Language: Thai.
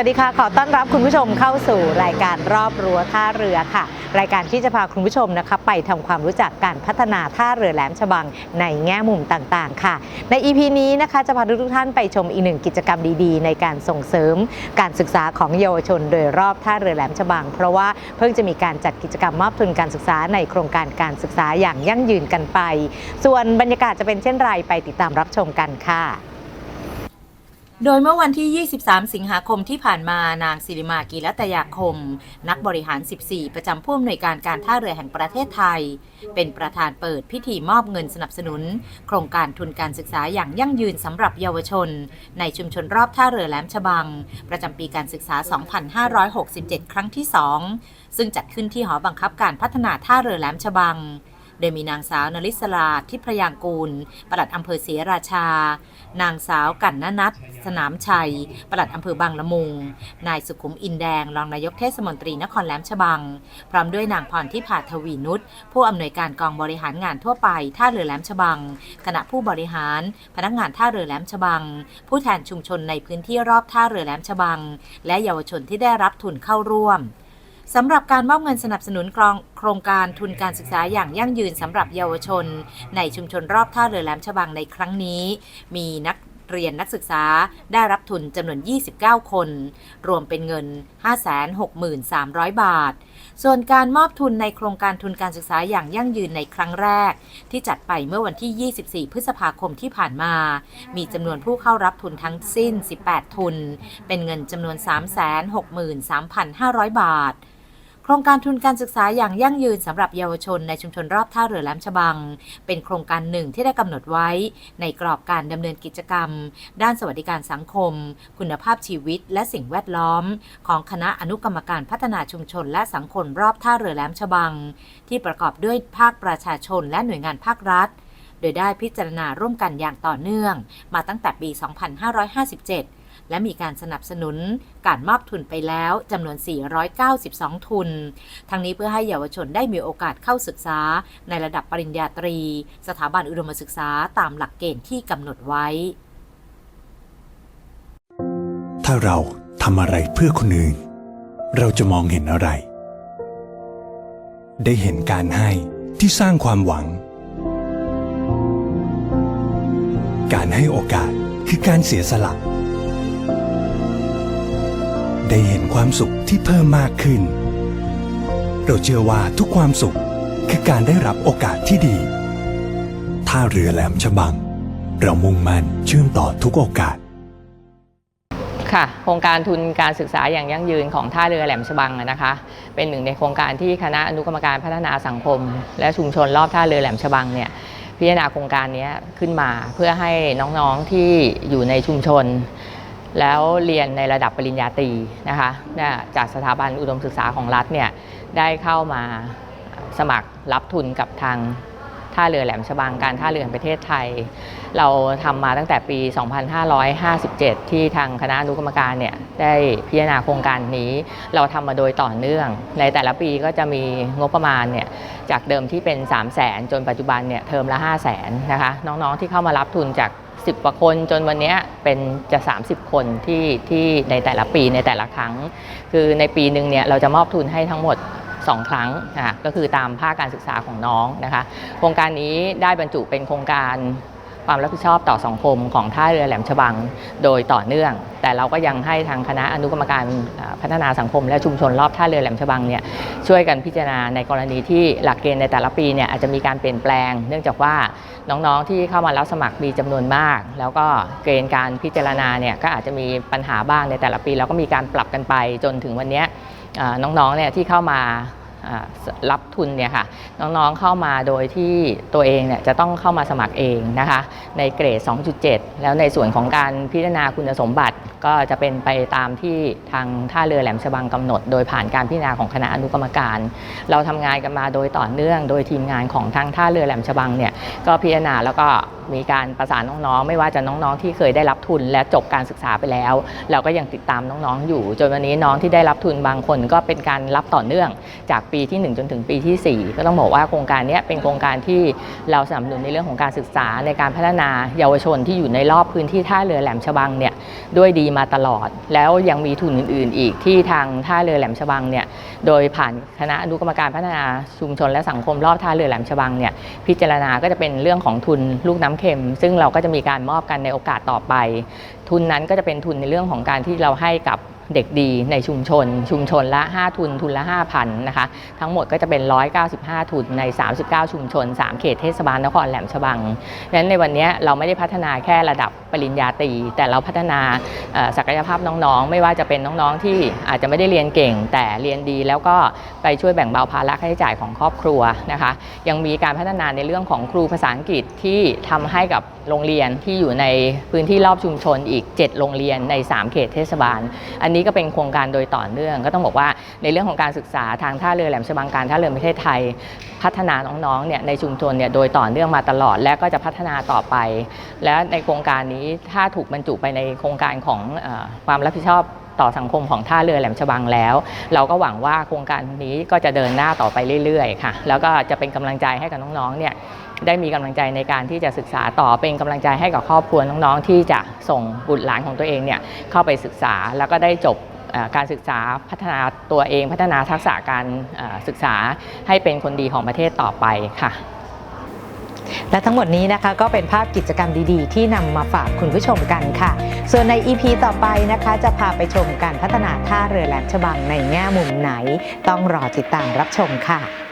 วัสดีค่ะ ขอต้อนรับคุณผู้ชมเข้าสู่รายการรอบรั้วท่าเรือค่ะ รายการที่จะพาคุณผู้ชมนะคะไปทำความรู้จักการพัฒนาท่าเรือแหลมฉบังในแง่มุมต่างๆ ค่ะ ใน EP นี้นะคะจะพาทุกท่านไปชมอีกหนึ่งกิจกรรมดีๆ ในการส่งเสริมการศึกษาของเยาวชนโดยรอบท่าเรือแหลมฉบัง เพราะว่าเพิ่งจะมีการจัดกิจกรรมมอบทุนการศึกษาในโครงการการศึกษาอย่างยั่งยืนกันไป ส่วนบรรยากาศจะเป็นเช่นไรไปติดตามรับชมกันค่ะ โดยเมื่อวันที่ 23 สิงหาคมที่ผ่านมานางศิริมากีรัตยาคม นักบริหาร 14 ประจำผู้อำนวยการการท่าเรือแห่งประเทศไทย เป็นประธานเปิดพิธีมอบเงินสนับสนุน โครงการทุนการศึกษาอย่างยั่งยืนสำหรับเยาวชน ในชุมชนรอบท่าเรือแหลมฉบัง ประจำปีการศึกษา 2567 ครั้งที่ 2 ซึ่งจัดขึ้นที่หอบังคับการพัฒนาท่าเรือแหลมฉบัง โดยมีนางสาวนลิศลาทิพยางกูล ปลัดอำเภอศรีราชา นางสาวกันนนัทสนามชัย ปลัดอำเภอบางละมุง นายสุขุมอินแดง รองนายกเทศมนตรีนครแหลมฉบัง พร้อมด้วยนางพรทิพาทวีนุช ผู้อำนวยการกองบริหารงานทั่วไปท่าเรือแหลมฉบัง คณะผู้บริหาร พนักงานท่าเรือแหลมฉบัง ผู้แทนชุมชนในพื้นที่รอบท่าเรือแหลมฉบัง และเยาวชนที่ได้รับทุนเข้าร่วม สำหรับการมอบเงินสนับสนุนโครงการทุนการศึกษาอย่างยั่งยืนสำหรับเยาวชน ในชุมชนรอบท่าเรือแหลมฉบังในครั้งนี้ มีนักเรียนนักศึกษาได้รับทุนจำนวน 29 คน รวมเป็นเงิน 563,000 บาท ส่วนการมอบทุนในโครงการทุนการศึกษาอย่างยั่งยืนในครั้งแรก ที่จัดไปเมื่อวันที่ 24 พฤษภาคมที่ผ่านมา มีจำนวนผู้เข้ารับทุนทั้งสิ้น 18 ทุน เป็นเงินจำนวน 363,500 บาท ครงการทุนการศึกษาอย่างยั่งยืนสำหรับเยาวชนในชุมชนรอบท่าเรือแหลมฉบัง เป็นโครงการหนึ่งที่ได้กำหนดไว้ ในกรอบการดำเนินกิจกรรม ด้านสวัสดิการสังคม คุณภาพชีวิต และสิ่งแวดล้อม ของคณะอนุกรรมการพัฒนาชุมชน และสังคมรอบท่าเรือแหลมฉบัง ที่ประกอบด้วยภาคประชาชนและหน่วยงานภาครัฐ โดยได้พิจารณาร่วมกันอย่างต่อเนื่อง มาตั้งแต่ปี 2557 และมีการสนับสนุนการมอบทุนไปแล้วจำนวน 492 ทุน ทั้งนี้เพื่อให้เยาวชนได้มีโอกาสเข้าศึกษา ในระดับปริญญาตรี สถาบันอุดมศึกษาตามหลักเกณฑ์ที่กำหนดไว้ ถ้าเราทำอะไรเพื่อคนอื่น เราจะมองเห็นอะไร ได้เห็นการให้ที่สร้างความหวัง การให้โอกาสคือการเสียสละ ได้เห็นความสุขที่เพิ่มมากขึ้น เราเชื่อว่าทุกความสุขคือการได้รับโอกาสที่ดีท่าเรือแหลมฉบัง เรามุ่งมั่นเชื่อมต่อทุกโอกาส ค่ะ โครงการทุนการศึกษาอย่างยั่งยืนของท่าเรือแหลมฉบังนะคะ เป็นหนึ่งในโครงการที่คณะอนุกรรมการพัฒนาสังคม และชุมชนรอบท่าเรือแหลมฉบังเนี่ยพิจารณาโครงการนี้ขึ้นมาเพื่อให้น้องๆที่อยู่ในชุมชน แล้วเรียนในระดับปริญญาตรีนะคะเนี่ยจากสถาบันอุดมศึกษาของรัฐเนี่ยได้เข้ามาสมัครรับทุนกับทางท่าเรือแหลมฉบังการท่าเรือแห่งประเทศไทย เราทำมาตั้งแต่ปี 2557 ที่ทางคณะอนุกรรมการเนี่ยได้พิจารณาโครงการนี้ เราทำมาโดยต่อเนื่อง ในแต่ละปีก็จะมีงบประมาณเนี่ยจากเดิมที่เป็น 3 0 0 0 0 0 จนปัจจุบันเนี่ยเทอมละ 5 0 0 0 0 0นะคะน้องๆที่เข้ามารับทุนจาก 10กว่าคนจนวันนี้เป็นจะ 30 คนที่ที่ในแต่ละปีในแต่ละครั้ง คือในปีหนึ่งเนี่ยเราจะมอบทุนให้ทั้งหมด 2 ครั้งนะคะก็คือตามภาคการศึกษาของน้องนะคะ โครงการนี้ได้บรรจุเป็นโครงการ ความรับผิดชอบต่อสังคมของท่าเรือแหลมฉบังโดยต่อเนื่อง แต่เราก็ยังให้ทางคณะอนุกรรมการพัฒนาสังคม และชุมชนรอบท่าเรือแหลมฉบังเนี่ยช่วยกันพิจารณาในกรณีที่หลักเกณฑ์ในแต่ละปีเนี่ยอาจจะมีการเปลี่ยนแปลง เนื่องจากว่าน้องๆที่เข้ามารับสมัครมีจำนวนมาก แล้วก็เกณฑ์การพิจารณาเนี่ยก็อาจจะมีปัญหาบ้างในแต่ละปี แล้วก็มีการปรับกันไปจนถึงวันนี้น้องๆเนี่ยที่เข้ามา รับทุนเนี่ยค่ะน้องๆเข้ามาโดยที่ตัวเองเนี่ยจะต้องเข้ามาสมัครเองนะคะในเกรด 2.7 แล้วในส่วนของการพิจารณาคุณสมบัติ ก็จะเป็นไปตามที่ทางท่าเรือแหลมฉบังกำหนด โดยผ่านการพิจารณาของคณะอนุกรรมการ เราทำงานกันมาโดยต่อเนื่อง โดยทีมงานของทางท่าเรือแหลมฉบังเนี่ยก็พิจารณาแล้วก็มีการประสานน้องๆ ไม่ว่าจะน้องๆ ที่เคยได้รับทุนและจบการศึกษาไปแล้ว เราก็ยังติดตามน้องๆ อยู่ จนวันนี้น้องที่ได้รับทุนบางคนก็เป็นการรับต่อเนื่อง จากปีที่ 1 จนถึงปีที่ 4 ก็ต้องบอกว่าโครงการนี้เป็นโครงการที่เราสนับสนุนในเรื่องของการศึกษาในการพัฒนาเยาวชนที่อยู่ในรอบพื้นที่ท่าเรือแหลมฉบังเนี่ยด้วยดีมาตลอด แล้วยังมีทุนอื่น ๆ อีกที่ทางท่าเรือแหลมฉบังเนี่ยโดยผ่านคณะอนุกรรมการพัฒนาชุมชนและสังคมรอบท่าเรือแหลมฉบังเนี่ยพิจารณาก็จะเป็นเรื่องของทุนลูกน้ำเค็ม ซึ่งเราก็จะมีการมอบกันในโอกาสต่อไป ทุนนั้นก็จะเป็นทุนในเรื่องของการที่เราให้กับเด็กดีในชุมชน ชุมชนละ 5 ทุนทุนละ 5,000นะคะทั้งหมดก็จะเป็น 195 ทุนใน 39 ชุมชน 3 เขตเทศบาลนครแหลมฉบังดังนั้นในวันนี้เราไม่ได้พัฒนาแค่ระดับปริญญาตรีแต่เราพัฒนาศักยภาพน้องๆ ไม่ว่าจะเป็นน้องๆ ที่อาจจะไม่ได้เรียนเก่ง แต่เรียนดีแล้วก็ไปช่วยแบ่งเบาภาระค่าใช้จ่ายของครอบครัวนะคะยังมีการพัฒนาในเรื่องของครูภาษาอังกฤษที่ทำให้กับโรงเรียนที่อยู่ในพื้นที่รอบชุมชนอีก 7 โรงเรียนใน 3 เขตเทศบาล อันนี้ก็เป็นโครงการโดยต่อเนื่อง ก็ต้องบอกว่าในเรื่องของการศึกษาทางท่าเรือแหลมฉบังการท่าเรือประเทศไทย พัฒนาน้องๆเนี่ยในชุมชนเนี่ยโดยต่อเนื่องมาตลอดและก็จะพัฒนาต่อไป และในโครงการนี้ถ้าถูกบรรจุไปในโครงการของอความรับผิดชอบต่อสังคมของท่าเรือแหลมฉบังแล้ว เราก็หวังว่าโครงการนี้ก็จะเดินหน้าต่อไปเรื่อยๆค่ะ แล้วก็จะเป็นกำลังใจให้กับน้องๆเนี่ยได้มีกำลังใจในการที่จะศึกษาต่อเป็นกำลังใจให้กับครอบครัวน้องๆ ที่จะส่งบุตรหลานของตัวเองเนี่ยเข้าไปศึกษาแล้วก็ได้จบการศึกษาพัฒนาตัวเอง พัฒนาทักษะการศึกษาให้เป็นคนดีของประเทศต่อไปค่ะ และทั้งหมดนี้นะคะก็เป็นภาพกิจกรรมดีๆ ที่นำมาฝากคุณผู้ชมกันค่ะ ส่วนใน EP ต่อไปนะคะจะพาไปชมการพัฒนาท่าเรือแหลมฉบังในแง่มุมไหน ต้องรอติดตามรับชมค่ะ